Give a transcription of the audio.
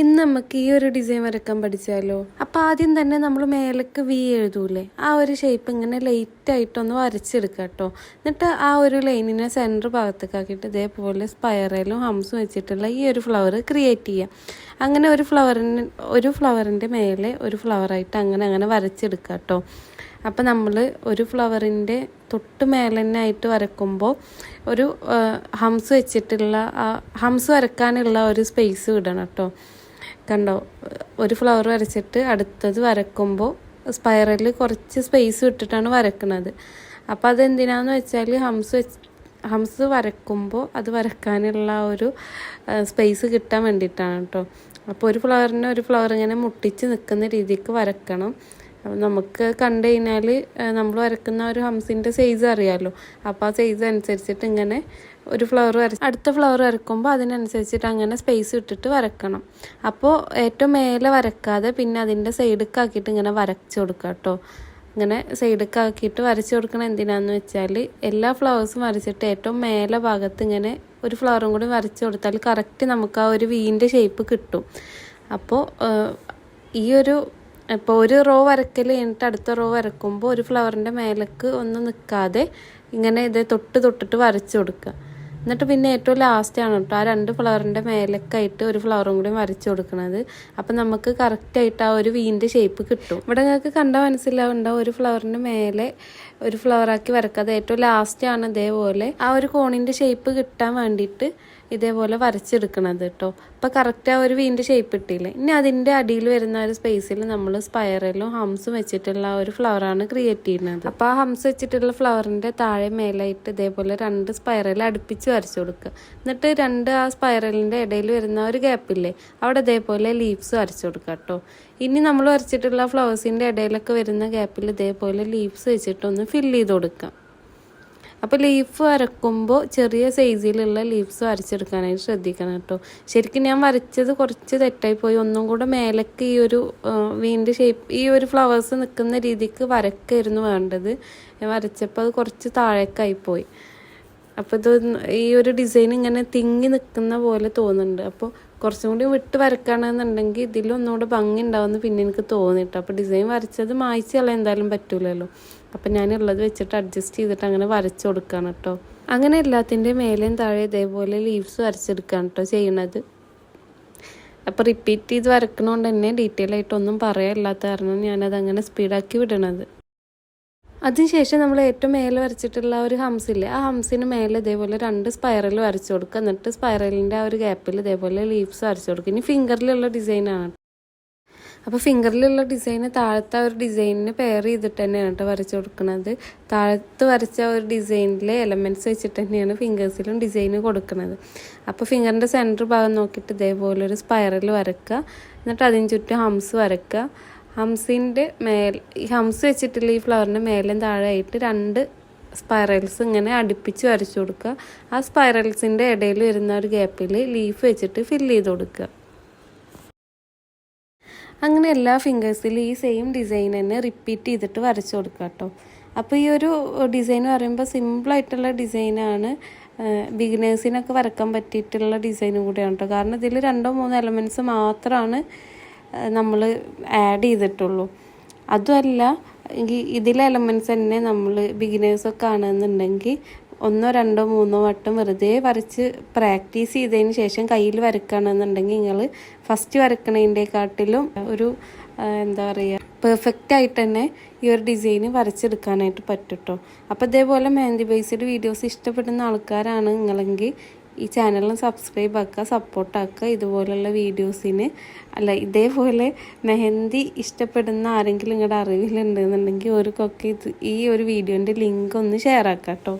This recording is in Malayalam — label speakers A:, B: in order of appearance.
A: ഇന്ന് നമുക്ക് ഈ ഒരു ഡിസൈൻ വരക്കാൻ പഠിച്ചാലോ? അപ്പോൾ ആദ്യം തന്നെ നമ്മൾ മേലേക്ക് വി എഴുതൂലേ? ആ ഒരു ഷേപ്പ് ഇങ്ങനെ ലൈറ്റ് ആയിട്ടൊന്ന് വരച്ചെടുക്കുക കേട്ടോ എന്നിട്ട് ആ ഒരു ലൈനിനെ സെന്റർ ഭാഗത്തേക്കാക്കിയിട്ട് ഇതേപോലെ സ്പൈറലും ഹംസും വെച്ചിട്ടുള്ള ഈ ഒരു ഫ്ലവർ ക്രിയേറ്റ് ചെയ്യാം. അങ്ങനെ ഒരു ഫ്ലവറിന് ഒരു ഫ്ലവറിന്റെ മേലെ ഒരു ഫ്ലവറായിട്ട് അങ്ങനെ അങ്ങനെ വരച്ചെടുക്കുക കേട്ടോ അപ്പോൾ നമ്മൾ ഒരു ഫ്ലവറിന്റെ തൊട്ട് മേലെന്നായിട്ട് വരക്കുമ്പോൾ ഒരു ഹംസ് വെച്ചിട്ടുള്ള ഹംസ് വരക്കാനുള്ള ഒരു സ്പേസ് വിടണം കേട്ടോ കണ്ടോ ഒരു ഫ്ലവർ വരച്ചിട്ട് അടുത്തത് വരക്കുമ്പോൾ സ്പൈറലിൽ കുറച്ച് സ്പേസ് വിട്ടിട്ടാണ് വരക്കുന്നത് അപ്പോൾ അതെന്തിനാന്ന് വെച്ചാൽ ഹംസ് വെച്ച് ഹംസ് വരക്കുമ്പോൾ അത് വരക്കാനുള്ള ഒരു സ്പേസ് കിട്ടാൻ വേണ്ടിയിട്ടാണ് കേട്ടോ അപ്പോൾ ഒരു ഫ്ലവറിനെ ഒരു ഫ്ലവർ ഇങ്ങനെ മുട്ടിച്ച് നിൽക്കുന്ന രീതിക്ക് വരക്കണം. നമുക്ക് കണ്ടു കഴിഞ്ഞാൽ നമ്മൾ വരക്കുന്ന ഒരു ഹംസിന്റെ സൈസ് അറിയാമല്ലോ അപ്പോൾ ആ സൈസ് അനുസരിച്ചിട്ട് ഇങ്ങനെ ഒരു ഫ്ലവർ വര അടുത്ത ഫ്ലവർ വരക്കുമ്പോൾ അതിനനുസരിച്ചിട്ട് അങ്ങനെ സ്പേസ് ഇട്ടിട്ട് വരക്കണം. അപ്പോൾ ഏറ്റവും മേലെ വരക്കാതെ പിന്നെ അതിന്റെ സൈഡിക്കാക്കിയിട്ട് ഇങ്ങനെ വരച്ച് കൊടുക്കുക കേട്ടോ ഇങ്ങനെ സൈഡിക്കാക്കിയിട്ട് വരച്ച് കൊടുക്കണം എന്തിനാന്ന് വെച്ചാൽ എല്ലാ ഫ്ലവേഴ്സും വരച്ചിട്ട് ഏറ്റവും മേലെ ഭാഗത്ത് ഇങ്ങനെ ഒരു ഫ്ലവറും കൂടി വരച്ച് കൊടുത്താൽ കറക്റ്റ് നമുക്ക് ആ ഒരു വീന്റെ ഷേപ്പ് കിട്ടും. അപ്പോൾ ഈ ഒരു ഇപ്പോൾ ഒരു റോ വരക്കൽ കഴിഞ്ഞിട്ട് അടുത്ത റോ വരക്കുമ്പോൾ ഒരു ഫ്ലവറിന്റെ മേലേക്ക് ഒന്നും നിൽക്കാതെ ഇങ്ങനെ ഇത് തൊട്ട് തൊട്ടിട്ട് വരച്ചു കൊടുക്കുക എന്നിട്ട് പിന്നെ ഏറ്റവും ലാസ്റ്റ് ആണ് കേട്ടോ. ആ രണ്ട് ഫ്ലവറിന്റെ മേലക്കായിട്ട് ഒരു ഫ്ലവറും കൂടി വരച്ച് കൊടുക്കുന്നത് അപ്പം നമുക്ക് കറക്റ്റായിട്ട് ആ ഒരു വീന്റെ ഷേപ്പ് കിട്ടും. ഇവിടെ നിങ്ങൾക്ക് കണ്ടാൽ മനസ്സിലാവുണ്ടാവും ഒരു ഫ്ലവറിന്റെ മേലെ ഒരു ഫ്ലവറാക്കി വരക്കാതെ ഏറ്റവും ലാസ്റ്റാണ് ഇതേപോലെ. ആ ഒരു കോണിന്റെ ഷേപ്പ് കിട്ടാൻ വേണ്ടിയിട്ട് ഇതേപോലെ വരച്ചെടുക്കണത് കേട്ടോ അപ്പോൾ കറക്റ്റ് ആ ഒരു വീന്റെ ഷേപ്പ് ഇട്ടില്ലേ. ഇനി അതിന്റെ അടിയിൽ വരുന്ന ഒരു സ്പേസിൽ നമ്മൾ സ്പയറിലും ഹംസും വെച്ചിട്ടുള്ള ഒരു ഫ്ലവറാണ് ക്രിയേറ്റ് ചെയ്യുന്നത്. അപ്പോൾ ആ ഹംസ് വെച്ചിട്ടുള്ള ഫ്ലവറിന്റെ താഴെ മേലായിട്ട് ഇതേപോലെ രണ്ട് സ്പൈറൽ അടുപ്പിച്ച് വരച്ചു കൊടുക്കുക. എന്നിട്ട് രണ്ട് ആ സ്പൈറലിന്റെ ഇടയിൽ വരുന്ന ഒരു ഗ്യാപ്പില്ലേ അവിടെ ഇതേപോലെ ലീവ്സ് വരച്ചു കൊടുക്കുക കേട്ടോ ഇനി നമ്മൾ വരച്ചിട്ടുള്ള ഫ്ലവേഴ്സിന്റെ ഇടയിലൊക്കെ വരുന്ന ഗ്യാപ്പിൽ ഇതേപോലെ ലീവ്സ് വെച്ചിട്ടൊന്ന് ഫില്ല് ചെയ്ത് കൊടുക്കാം അപ്പോൾ ലീഫ് വരക്കുമ്പോൾ ചെറിയ സൈസിലുള്ള ലീവ്സ് വരച്ചെടുക്കാനായിട്ട് ശ്രദ്ധിക്കണം കേട്ടോ. ശരിക്കും ഞാൻ വരച്ചത് കുറച്ച് തെറ്റായിപ്പോയി. ഒന്നും കൂടെ മേലേക്ക് ഈ ഒരു വീന്റെ ഷേപ്പ് ഈ ഒരു ഫ്ലവേഴ്സ് നിൽക്കുന്ന രീതിക്ക് വരക്കായിരുന്നു വേണ്ടത്. ഞാൻ വരച്ചപ്പോൾ അത് കുറച്ച് താഴേക്കായിപ്പോയി. അപ്പോൾ ഇത് ഈ ഒരു ഡിസൈൻ ഇങ്ങനെ തിങ്ങി നിൽക്കുന്ന പോലെ തോന്നുന്നുണ്ട്. അപ്പോൾ കുറച്ചും കൂടി വിട്ട് വരക്കുകയാണെന്നുണ്ടെങ്കിൽ ഇതിലൊന്നുകൂടെ ഭംഗി ഉണ്ടാവുമെന്ന് പിന്നെ എനിക്ക് തോന്നിയിട്ട് അപ്പോൾ ഡിസൈൻ വരച്ചത് മായ്ച്ച് എന്തായാലും പറ്റൂലല്ലോ. അപ്പം ഞാനുള്ളത് വെച്ചിട്ട് അഡ്ജസ്റ്റ് ചെയ്തിട്ട് അങ്ങനെ വരച്ചു കൊടുക്കുകയാണ് കേട്ടോ അങ്ങനെ എല്ലാത്തിന്റെ മേലെയും താഴെ ഇതേപോലെ ലീവ്സ് വരച്ചെടുക്കുകയാണ് കേട്ടോ ചെയ്യണത്. അപ്പോൾ റിപ്പീറ്റ് ചെയ്ത് വരക്കണോണ്ട് തന്നെ ഡീറ്റെയിൽ ആയിട്ടൊന്നും പറയാനില്ലാത്ത കാരണം ഞാനത് അങ്ങനെ സ്പീഡാക്കി വിടണത്. അതിനുശേഷം നമ്മൾ ഏറ്റവും മേലെ വരച്ചിട്ടുള്ള ഒരു ഹംസില്ലേ ആ ഹംസിന് മേലെ ഇതേപോലെ രണ്ട് സ്പൈറൽ വരച്ചു കൊടുക്കുക എന്നിട്ട് സ്പൈറലിന്റെ ആ ഒരു ഗ്യാപ്പിൽ ഇതേപോലെ ലീവ്സ് വരച്ചു കൊടുക്കുക ഇനി ഫിംഗറിലുള്ള ഡിസൈനാണ് അപ്പോൾ ഫിംഗറിലുള്ള ഡിസൈന് താഴത്തെ ആ ഒരു ഡിസൈനിന് പെയർ ചെയ്തിട്ട് തന്നെയാണ് കേട്ടോ വരച്ചു കൊടുക്കുന്നത് താഴത്ത് വരച്ച ഒരു ഡിസൈനിലെ എലമെന്റ്സ് വെച്ചിട്ട് തന്നെയാണ് ഫിംഗേഴ്സിലും ഡിസൈന് കൊടുക്കുന്നത് അപ്പോൾ ഫിംഗറിന്റെ സെന്റർ ഭാഗം നോക്കിയിട്ട് ഇതേപോലെ ഒരു സ്പൈറൽ വരക്കുക. എന്നിട്ട് അതിന് ചുറ്റും ഹംസ് വരക്കുക. ഹംസിന്റെ മേൽ ഈ ഹംസ് വെച്ചിട്ടുള്ള ഈ ഫ്ലവറിന്റെ മേലും താഴെയായിട്ട് രണ്ട് സ്പൈറൽസ് ഇങ്ങനെ അടുപ്പിച്ച് വരച്ചു കൊടുക്കുക. ആ സ്പൈറൽസിന്റെ ഇടയിൽ വരുന്ന ഒരു ഗ്യാപ്പിൽ ലീഫ് വെച്ചിട്ട് ഫില്ല് ചെയ്ത് കൊടുക്കുക. അങ്ങനെ എല്ലാ ഫിംഗേഴ്സിലും ഈ സെയിം ഡിസൈൻ തന്നെ റിപ്പീറ്റ് ചെയ്തിട്ട് വരച്ചു കൊടുക്കുക കേട്ടോ. അപ്പോൾ ഈ ഒരു ഡിസൈൻ പറയുമ്പോൾ സിമ്പിളായിട്ടുള്ള ഡിസൈനാണ് ബിഗിനേഴ്സിനൊക്കെ വരക്കാൻ പറ്റിയിട്ടുള്ള ഡിസൈനും കൂടെയാണ് കേട്ടോ. കാരണം ഇതിൽ രണ്ടോ മൂന്നോ എലമെന്റ്സ് മാത്രമാണ് നമ്മൾ ആഡ് ചെയ്തിട്ടുള്ളൂ. അതുമല്ല ഇതിലെ എലമെന്റ്സ് തന്നെ നമ്മൾ ബിഗിനേഴ്സൊക്കെ ആണെന്നുണ്ടെങ്കിൽ ഒന്നോ രണ്ടോ മൂന്നോ വട്ടം വെറുതെ വരച്ച് പ്രാക്ടീസ് ചെയ്തതിന് ശേഷം കയ്യിൽ വരക്കുകയാണെന്നുണ്ടെങ്കിൽ നിങ്ങൾ ഫസ്റ്റ് വരക്കണതിന്റെക്കാട്ടിലും ഒരു എന്താ പറയുക പെർഫെക്റ്റ് ആയിട്ട് തന്നെ ഈ ഒരു ഡിസൈന് വരച്ചെടുക്കാനായിട്ട് പറ്റും കേട്ടോ അപ്പോൾ ഇതേപോലെ മെഹന്തി ബേസ്ഡ് വീഡിയോസ് ഇഷ്ടപ്പെടുന്ന ആൾക്കാരാണ് നിങ്ങളെങ്കിൽ ഈ ചാനലിന് സബ്സ്ക്രൈബ് ആക്കുക സപ്പോർട്ടാക്കുക ഇതുപോലുള്ള വീഡിയോസിന് അല്ല ഇതേപോലെ മെഹന്തി ഇഷ്ടപ്പെടുന്ന ആരെങ്കിലും നിങ്ങളുടെ അറിവിലുണ്ടെന്നുണ്ടെങ്കിൽ അവർക്കൊക്കെ ഇത് ഈ ഒരു വീഡിയോന്റെ ലിങ്ക് ഒന്ന് ഷെയർ ആക്കാം കേട്ടോ